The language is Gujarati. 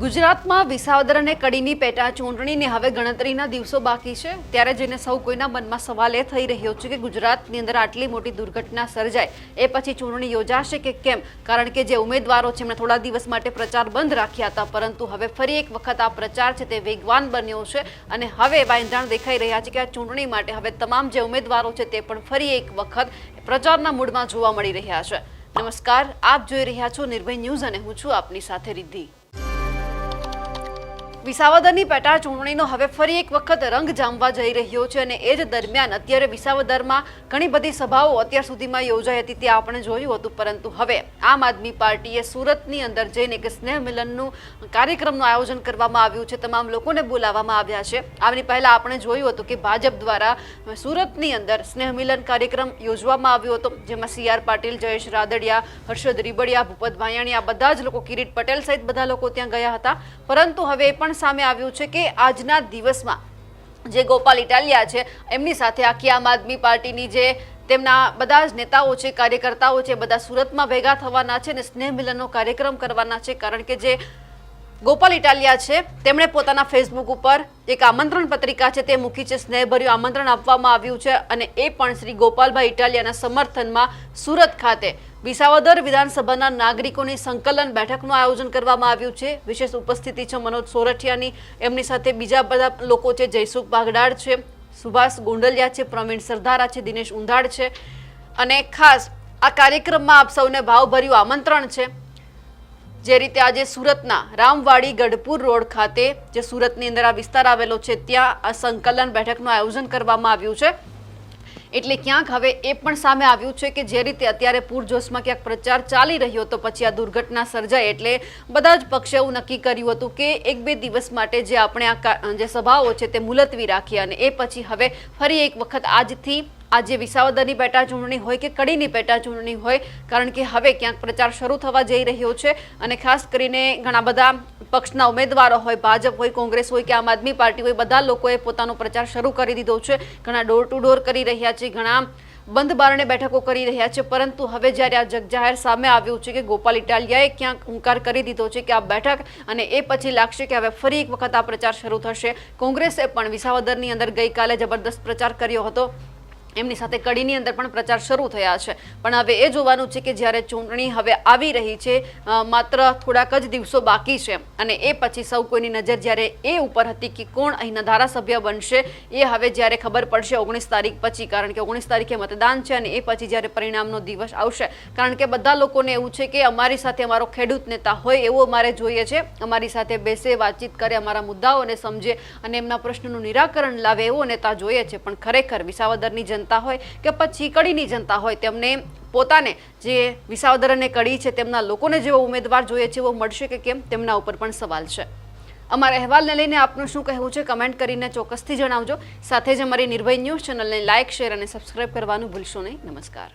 ગુજરાતમાં વિસાવદર અને કડીની પેટા ચૂંટણીની હવે ગણતરીના દિવસો બાકી છે. ત્યારે જેને સૌ કોઈના મનમાં સવાલ એ થઈ રહ્યો છે કે ગુજરાતની અંદર આટલી મોટી દુર્ઘટના સર્જાય, એ પછી ચૂંટણી યોજાશે કે કેમ? કારણ કે જે ઉમેદવારો છે, એમણે થોડા દિવસ માટે પ્રચાર બંધ રાખ્યા હતા, પરંતુ હવે ફરી એક વખત આ પ્રચાર છે તે વેગવાન બન્યો છે અને હવે એવા ઇંધણ દેખાઈ રહ્યા છે કે આ ચૂંટણી માટે હવે તમામ જે ઉમેદવારો છે તે પણ ફરી એક વખત પ્રચારના મૂડમાં જોવા મળી રહ્યા છે. નમસ્કાર, આપ જોઈ રહ્યા છો નિર્ભય ન્યૂઝ અને હું છું આપની સાથે રિદ્ધિ. વિસાવદરની પેટા ચૂંટણીનો હવે ફરી એક વખત રંગ જામવા જઈ રહ્યો છે અને એ જ દરમિયાન અત્યારે વિસાવદરમાં ઘણી બધી સભાઓ અત્યાર સુધીમાં યોજાઈ હતી, તે આપણે જોયું હતું. પરંતુ હવે આમ આદમી પાર્ટીએ સુરતની અંદર જઈને કે સ્નેહ મિલનનું કાર્યક્રમનું આયોજન કરવામાં આવ્યું છે. તમામ લોકોને બોલાવવામાં આવ્યા છે. આની પહેલાં આપણે જોયું હતું કે ભાજપ દ્વારા સુરતની અંદર સ્નેહ મિલન કાર્યક્રમ યોજવામાં આવ્યો હતો, જેમાં સી આર પાટીલ, જયેશ રાદડિયા, હર્ષદ રીબડિયા, ભૂપત ભાયાણી બધા જ લોકો, કિરીટ પટેલ સહિત બધા લોકો ત્યાં ગયા હતા. પરંતુ હવે એ સામે આવ્યું છે કે આજના દિવસમાં જે ગોપાલ ઇટાલિયા છે, એમની સાથે આખી આમ આદમી પાર્ટીની જે તેમના બધા જ નેતાઓ છે, કાર્યકર્તાઓ છે, બધા સુરતમાં ભેગા થવાના છે અને સ્નેહ મિલનનો કાર્યક્રમ કરવાના છે, કારણ કે જે ગોપાલ ઇટાલિયા છે. તેમણે પોતાના ફેસબુક ઉપર એક આમંત્રણ પત્રિકા છે તે મૂકી છે. સ્નેહભર્યું આમંત્રણ આપવામાં આવ્યું છે અને એ પણ શ્રી ગોપાલભાઈ ઇટાલિયાના સમર્થનમાં સુરત ખાતે વિસાવદર વિધાનસભાના નાગરિકોની સંકલન બેઠકનું આયોજન કરવામાં આવ્યું છે. વિશેષ ઉપસ્થિતિ છે મનોજ સોરઠિયાની. એમની સાથે બીજા બધા લોકો છે. જયસુખ બાગડાડ છે, સુભાષ ગોંડલિયા છે, પ્રવીણ સરદારા છે, દિનેશ ઉંધાડ છે અને ખાસ આ કાર્યક્રમમાં આપ સૌને ભાવભર્યું આમંત્રણ છે. જે રીતે આજે સુરતના રામવાડી ગઢપુર રોડ ખાતે જે સુરતની અંદર આ વિસ્તાર આવેલો છે, ત્યાં આ સંકલન બેઠકનું આયોજન કરવામાં આવ્યું છે. એટલે ક્યાંક હવે એ પણ સામે આવ્યું છે કે જે રીતે અત્યારે પૂરજોશમાં ક્યાંક પ્રચાર ચાલી રહ્યો હતો, પછી આ દુર્ઘટના સર્જાય એટલે બધા જ પક્ષે એવું નક્કી કર્યું હતું કે એક બે દિવસ માટે જે આપણે આ જે સભાઓ છે તે મુલતવી રાખીએ અને એ પછી હવે ફરી એક વખત આજથી આજે વિસાવદરની પેટા ચૂંટણી હોય કે કડીની પેટા ચૂંટણી હોય, કારણ કે હવે ક્યાંક પ્રચાર શરૂ થવા જઈ રહ્યો છે અને ખાસ કરીને ઘણા બધા પક્ષના ઉમેદવારો હોય, ભાજપ હોય, કોંગ્રેસ હોય કે આમ આદમી પાર્ટી હોય, બધા લોકોએ પોતાનો પ્રચાર શરૂ કરી દીધો છે. ઘણા ડોર ટુ ડોર કરી રહ્યા છે, ઘણા બંધ બારણે બેઠકો કરી રહ્યા છે, પરંતુ હવે જ્યારે આ જગજાહેર સામે આવ્યું છે કે ગોપાલ ઇટાલિયાએ ક્યાંક હુંકાર કરી દીધો છે કે આ બેઠક અને એ પછી લાગશે કે હવે ફરી એક વખત આ પ્રચાર શરૂ થશે. કોંગ્રેસે પણ વિસાવદરની અંદર ગઈકાલે જબરદસ્ત પ્રચાર કર્યો હતો. એમની સાથે કડીની અંદર પણ પ્રચાર શરૂ થયા છે. પણ હવે એ જોવાનું છે કે જ્યારે ચૂંટણી હવે આવી રહી છે માત્ર થોડાક જ દિવસો બાકી છે અને એ પછી સૌ કોઈની નજર જ્યારે એ ઉપર હતી કે કોણ અહીંના ધારાસભ્ય બનશે, એ હવે જ્યારે ખબર પડશે ઓગણીસ તારીખ પછી, કારણ કે ઓગણીસ તારીખે મતદાન છે અને એ પછી જ્યારે પરિણામનો દિવસ આવશે. કારણ કે બધા લોકોને એવું છે કે અમારી સાથે અમારો ખેડૂત નેતા હોય એવો અમારે જોઈએ છે. અમારી સાથે બેસે, વાતચીત કરે, અમારા મુદ્દાઓને સમજે અને એમના પ્રશ્નનું નિરાકરણ લાવે એવો નેતા જોઈએ છે. પણ ખરેખર વિસાવદરની જનતા હોય કે પછી કડીની જનતા હોય, તેમને પોતાને જે વિસાવદર અને કડી છે, તેમના લોકોને જેવો ઉમેદવાર જોઈએ છે, એવો મળશે કે કેમ, તેમના ઉપર પણ સવાલ છે. અમારા અહેવાલને લઈને આપનું શું કહેવું છે, કમેન્ટ કરીને ચોક્કસથી જણાવજો. સાથે જ અમારી નિર્ભય ન્યૂઝ ચેનલને લાઇક, શેર અને સબસ્ક્રાઇબ કરવાનું ભૂલશો નહીં. નમસ્કાર.